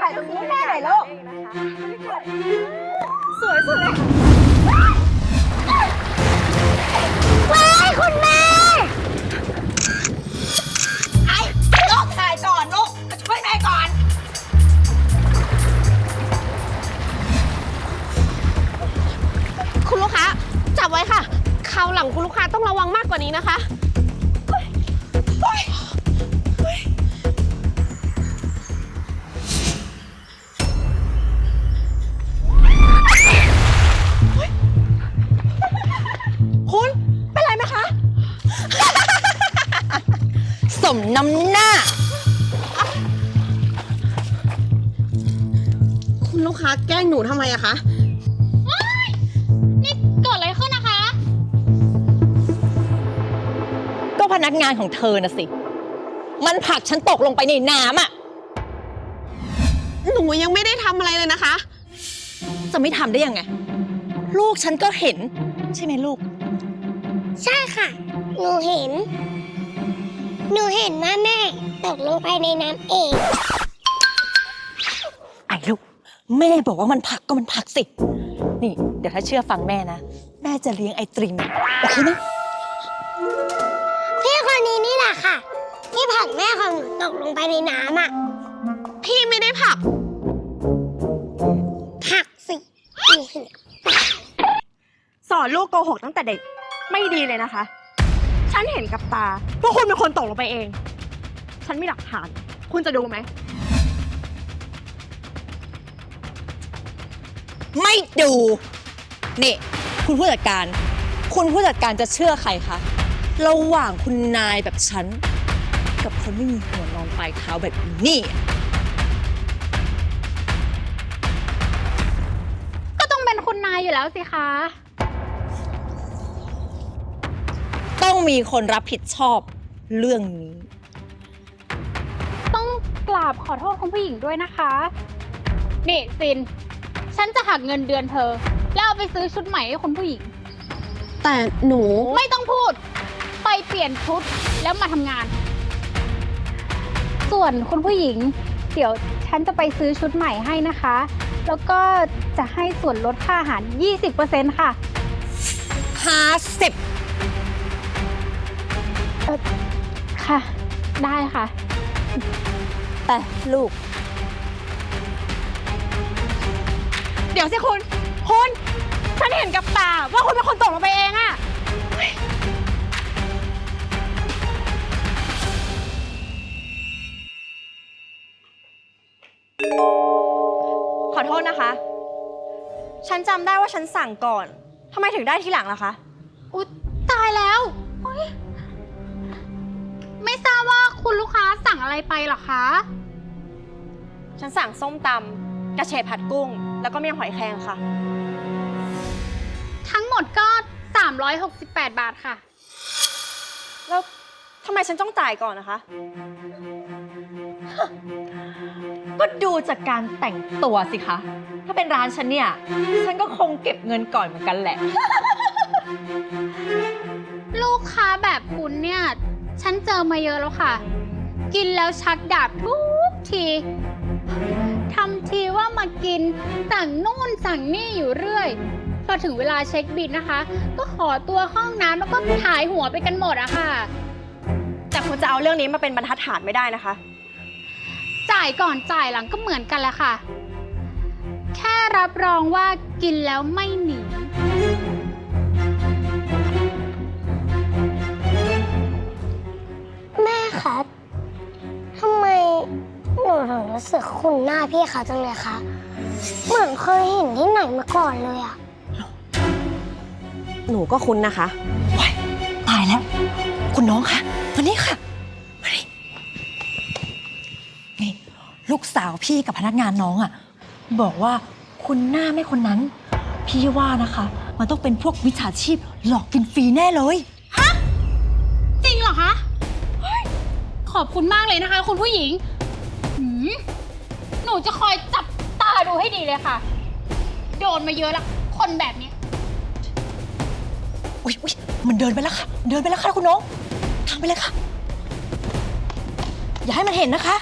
ถ่ายตรงนี้แม่หน่อยลูกสวยสุดเลยว้ายคุณแม่ไอ้ลูกถ่ายก่อนลูกมาช่วยแม่ก่อนคุณลูกค้าจับไว้ค่ะคราวหลังคุณลูกค้าต้องระวังมากกว่านี้นะคะคุณ มน้ำหน้า คุณลูกค้าแกล้งหนูทำไมอะคะ นี่เกิดอะไรขึ้นนะคะ ก็พนักงานของเธอนะสิ มันผลักฉันตกลงไปในน้ำอะหนูยังไม่ได้ทำอะไรเลยนะคะ จะไม่ทำได้ยังไง ลูกฉันก็เห็น ใช่ไหมลูก ใช่ค่ะ หนูเห็น หนูเห็นว่าแม่ ตกลงไปในน้ำเอง ไอ้ลูก แม่บอกว่ามันผลักก็มันผลักสิ นี่ เดี๋ยวถ้าเชื่อฟังแม่นะ แม่จะเลี้ยงไอตริมโอเคไหมพี่คนนี้นี่แหละค่ะ ที่ผลักแม่ของหนูตกลงไปในน้ำอะ พี่ไม่ได้ผลักผลักสิหนูเห็นสอนลูกโกหกตั้งแต่เด็กไม่ดีเลยนะคะฉั นเห็นกับตาว่าคุณเป็นคนตกลงไปเอง ฉันมีหลักฐาน คุณจะดูไหม ไม่ดู นี่ คุณผู้จัดการ คุณผู้จัดการจะเชื่อใครคะ ระหว่างคุณนายแบบฉัน กับคนไม่มีหัวนอนปลายเท้าแบบนี่ ก็ต้องเป็นคุณนายอยู่แล้วสิคะ มีคนรับผิดชอบเรื่องนี้ ต้องกราบขอโทษคุณผู้หญิงด้วยนะคะ นี่ซิน ฉันจะหักเงินเดือนเธอ แล้วเอาไปซื้อชุดใหม่ให้คุณผู้หญิง แต่หนู ไม่ต้องพูด ไปเปลี่ยนชุดแล้วมาทำงาน ส่วนคุณผู้หญิง เดี๋ยวฉันจะไปซื้อชุดใหม่ให้นะคะ แล้วก็จะให้ส่วนลดค่าอาหาร 20%ค่ะ 50 ค่ะ ได้ค่ะแต่ลูก เดี๋ยวสิคุณ คุณ ฉันเห็นกับตาว่าคุณเป็นคนตกลงไปเองอะขอโทษนะคะ ฉันจำได้ว่าฉันสั่งก่อน ทำไมถึงได้ทีหลังล่ะคะ อุ๊ย ตายแล้วโอ๊ย ไม่ทราบว่าคุณลูกค้าสั่งอะไรไปเหรอคะ ฉันสั่งส้มตำกระเฉดผัดกุ้ง แล้วก็เมี่ยงหอยแครงค่ะ ทั้งหมดก็ 368 บาทค่ะ แล้วทำไมฉันต้องจ่ายก่อนนะคะ ก็ดูจากการแต่งตัวสิคะ ถ้าเป็นร้านฉันเนี่ย ฉันก็คงเก็บเงินก่อนเหมือนกันแหละ ลูกค้าแบบคุณเนี่ย ฉันเจอมาเยอะแล้วค่ะ กินแล้วชักดาบทุกทีทำทีว่ามากิน สั่งนู่นสั่งนี่อยู่เรื่อย พอถึงเวลาเช็คบิลนะคะ ก็ขอตัวเข้าห้องน้ำแล้วก็ถ่ายหัวไปกันหมดอะค่ะ แต่คุณจะเอาเรื่องนี้มาเป็นบรรทัดฐานไม่ได้นะคะ จ่ายก่อนจ่ายหลังก็เหมือนกันแหละค่ะ แค่รับรองว่ากินแล้วไม่หนี คะทำไมหนูถึงรู้สึกคุ้นหน้าพี่เขาจังเลยคะ เหมือนเคยเห็นที่ไหนมาก่อนเลยอะหนูก็คุ้นนะคะตายแล้ว คุณน้องคะมานี่ค่ะมานี่นี่ ลูกสาวพี่กับพนักงานน้องอะ่ะบอกว่าคุณหน้าไม่คนนั้น พี่ว่านะคะ มันต้องเป็นพวกวิชาชีพหลอกกินฟรีแน่เลย จริงเหรอคะเฮ้ย ขอบคุณมากเลยนะคะ คุณผู้หญิงหืมหนูจะคอยจับตาดูให้ดีเลยค่ะ โดนมาเยอะละ คนแบบนี้ อุ๊ยอุ๊ยมันเดินไปแล้วค่ะ เดินไปแล้วค่ะคุณน้องทางไปเลยค่ะ อย่าให้มันเห็นนะคะ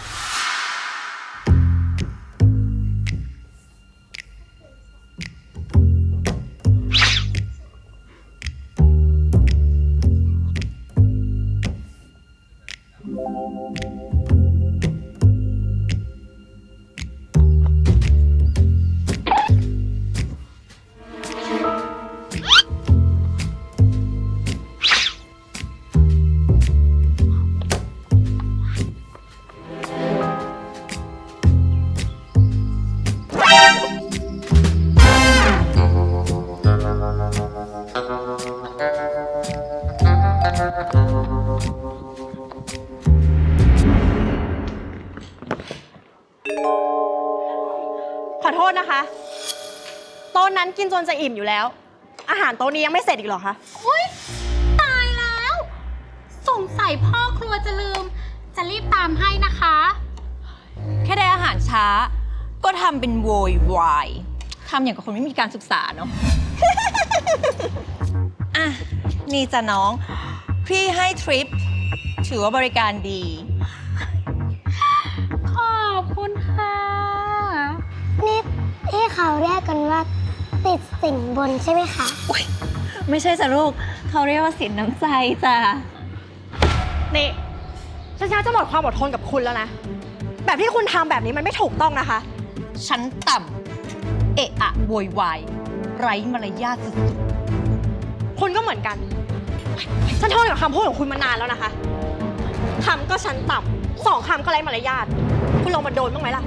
โทษนะคะ โต๊ะนั้นกินจนจะอิ่มอยู่แล้ว อาหารโต๊ะนี้ยังไม่เสร็จอีกเหรอคะ อุ้ยตายแล้ว สงสัยพ่อครัวจะลืม จะรีบตามให้นะคะ แค่ได้อาหารช้า ก็ทำเป็นโวยวายทำอย่างกับคนไม่มีการศึกษาเนาะ อะ นี่จ้ะน้อง พี่ให้ทริป ถือว่าบริการดี ที่เขาเรียกกันว่าติดสินบนใช่ไหมคะ ไม่ใช่จ้ะลูก เขาเรียกว่าสินน้ำใจจ้ะ นี่ฉันชักจะหมดความอดทนกับคุณแล้วนะ แบบที่คุณทำแบบนี้มันไม่ถูกต้องนะคะฉันต่ำเอะอะโวยวาย ไร้มารยาทสุดคุณก็เหมือนกัน ฉันทนกับคำพูดของคุณมานานแล้วนะคะคำก็ฉันต่ำสองคำก็ไร้มารยาท คุณลองมาโดนบ้างไหมล่ะ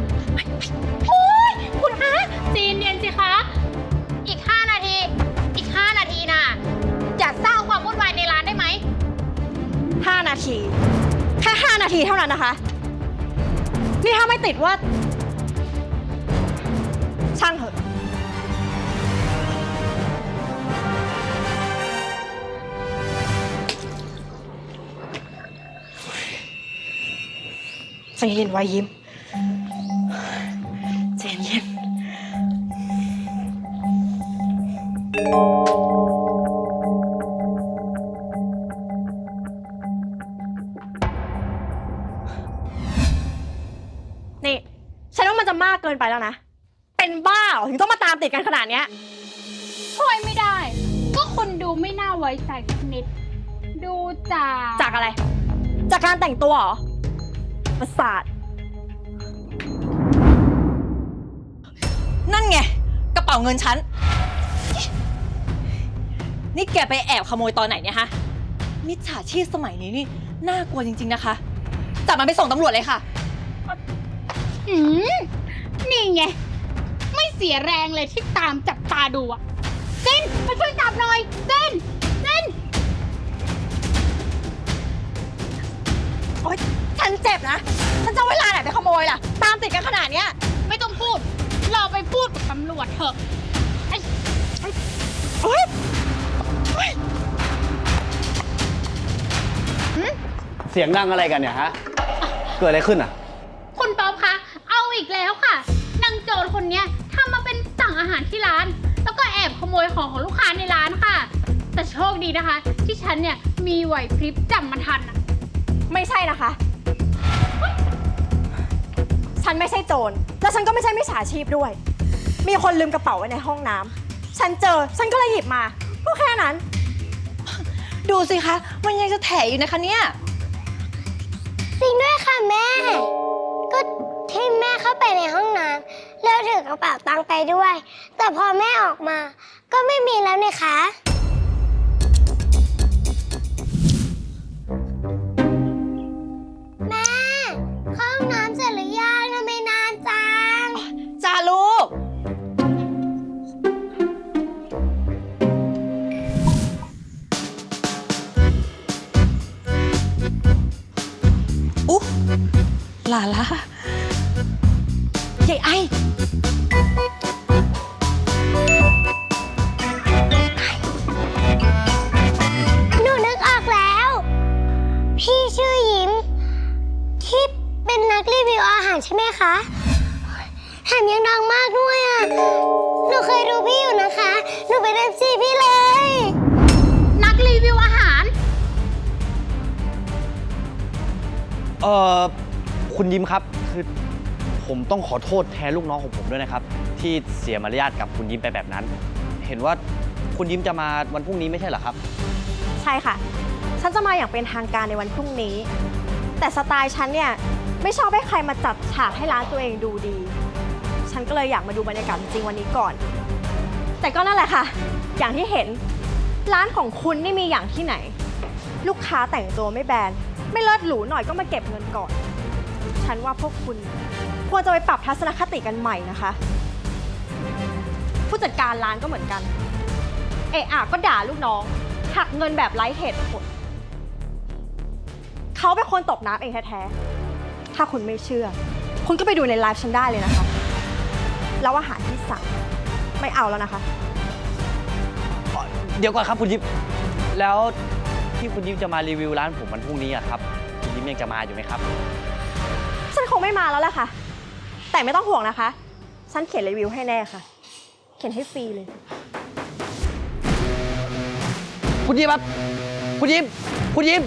นาที แค่ 5 นาทีเท่านั้นนะคะ นี่ถ้าไม่ติดว่า ช่างเถอะใจเย็นไว้ยิ้ม นี่ ฉันว่ามันจะมากเกินไปแล้วนะ เป็นบ้าเหรอถึงต้องมาตามติดกันขนาดเนี้ย ช่วยไม่ได้ ก็คนดูไม่น่าไว้ใจสักนิด ดูจากจากอะไร จากการแต่งตัวเหรอ ประสาทๆนั่นไง กระเป๋าเงินฉัน นี่แกไปแอบขโมยตอนไหนเนี่ยฮะมิจฉาชีพสมัยนี้นี่น่ากลัวจริง ๆ นะคะ จับมันไปส่งตำรวจเลยค่ะ อืมนี่ไง ไม่เสียแรงเลยที่ตามจับตาดูอะเส้นมาช่วยจับหน่อยเส้นเส้นโอ๊ยฉันเจ็บนะ ฉันจะเอาเวลาไหนไปขโมยล่ะ ตามติดกันขนาดเนี้ย ไม่ต้องพูด เราไปพูดกับตำรวจเถอะไอ้โอ๊ยเสียงดังอะไรกันเนี่ยฮะ เกิดอะไรขึ้นอะ คนเนี้ยทำมาเป็นสั่งอาหารที่ร้าน แล้วก็แอบขโมยของของลูกค้าในร้านค่ะ แต่โชคดีนะคะ ที่ฉันเนี่ยมีไหวพริบจับมันทันอะไม่ใช่นะคะ ฉันไม่ใช่โจร และฉันก็ไม่ใช่มิจฉาชีพด้วย มีคนลืมกระเป๋าไว้ในห้องน้ำฉันเจอ ฉันก็เลยหยิบมา ก็แค่นั้น ดูสิคะ มันยังจะแถอยู่นะคะเนี่ย จริงด้วยค่ะแม่ ก็ที่แม่เข้าไปในห้องน้ำ แล้วถือกระเป๋าตังค์ไปด้วย แต่พอแม่ออกมา ก็ไม่มีแล้วนี่คะ แม่เข้าห้องน้ำเสร็จหรือยังทำไมนานจัง จ้าลูก อุ๊ลาล่าใหญ่ไอ คะแถมยังดังมากด้วยอะ หนูเคยดูพี่อยู่นะคะ หนูเป็นเอฟซีพี่เลย นักรีวิวอาหาร เอ่อ คุณยิ้มครับ คือผมต้องขอโทษแทนลูกน้องของผมด้วยนะครับ ที่เสียมารยาทกับคุณยิ้มไปแบบนั้น เห็นว่าคุณยิ้มจะมาวันพรุ่งนี้ไม่ใช่เหรอครับ ใช่ค่ะ ฉันจะมาอย่างเป็นทางการในวันพรุ่งนี้ แต่สไตล์ฉันเนี่ย ไม่ชอบให้ใครมาจัดฉากให้ร้านตัวเองดูดี ฉันก็เลยอยากมาดูบรรยากาศจริงวันนี้ก่อน แต่ก็นั่นแหละค่ะ อย่างที่เห็น ร้านของคุณนี่มีอย่างที่ไหน ลูกค้าแต่งตัวไม่แบนด์ไม่เลิศหรูหน่อยก็มาเก็บเงินก่อน ฉันว่าพวกคุณ ควรจะไปปรับทัศนคติกันใหม่นะคะ ผู้จัดการร้านก็เหมือนกัน เอะอะก็ด่าลูกน้องหักเงินแบบไร้เหตุผลเขาเป็นคนตกน้ำเองแท้ๆ ถ้าคุณไม่เชื่อ คุณก็ไปดูในไลฟ์ฉันได้เลยนะคะ แล้วอาหารที่สั่งไม่เอาแล้วนะคะ เดี๋ยวก่อนครับคุณยิปแล้วที่คุณยิปจะมารีวิวร้านผมวันพรุ่งนี้อะครับ คุณยิปยังจะมาอยู่ไหมครับ ฉันคงไม่มาแล้วแหละค่ะ แต่ไม่ต้องห่วงนะคะ ฉันเขียนรีวิวให้แน่ค่ะ เขียนให้ฟรีเลย คุณยิปครับ คุณยิปคุณยิป